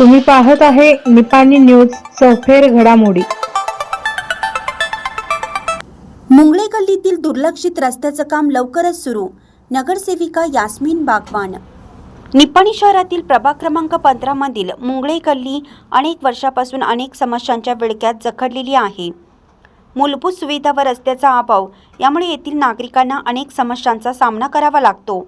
तुम्ही पाहत आहे निपाणी न्यूज चौफेर घडामोडी. मुंगळे गल्लीतील दुर्लक्षित रस्त्याचं काम लवकरच सुरू. नगरसेविका यास्मिन बागवान. निपाणी शहरातील प्रभाग क्रमांक पंधरा मधील मुंगळे गल्ली अनेक वर्षापासून अनेक समस्यांच्या विळक्यात जखडलेली आहे. मूलभूत सुविधा व रस्त्याचा अभाव यामुळे येथील नागरिकांना अनेक समस्यांचा सामना करावा लागतो.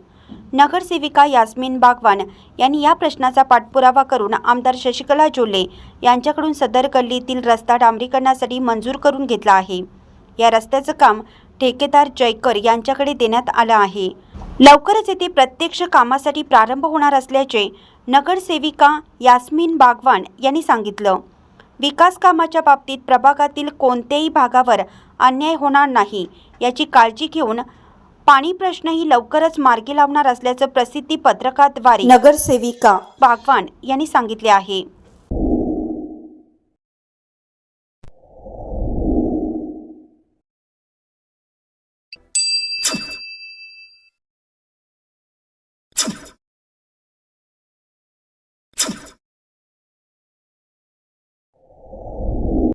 नगरसेविका यास्मिन बागवान यांनी या प्रश्नाचा पाठपुरावा करून आमदार शशिकला जोले यांच्याकडून सदर गल्लीतील रस्ता डांबरीकरणासाठी मंजूर करून घेतला आहे. या रस्त्याचं काम ठेकेदार जयकर यांच्याकडे देण्यात आलं आहे. लवकरच येथे प्रत्यक्ष कामासाठी प्रारंभ होणार असल्याचे नगरसेविका यास्मिन बागवान यांनी सांगितलं. विकास कामाच्या बाबतीत प्रभागातील कोणत्याही भागावर अन्याय होणार नाही याची काळजी घेऊन पाणी प्रश्नही लवकरच मार्गी लावणार असल्याचं प्रसिद्धी पत्रकाद्वारे नगरसेविका बागवान यांनी सांगितले आहे.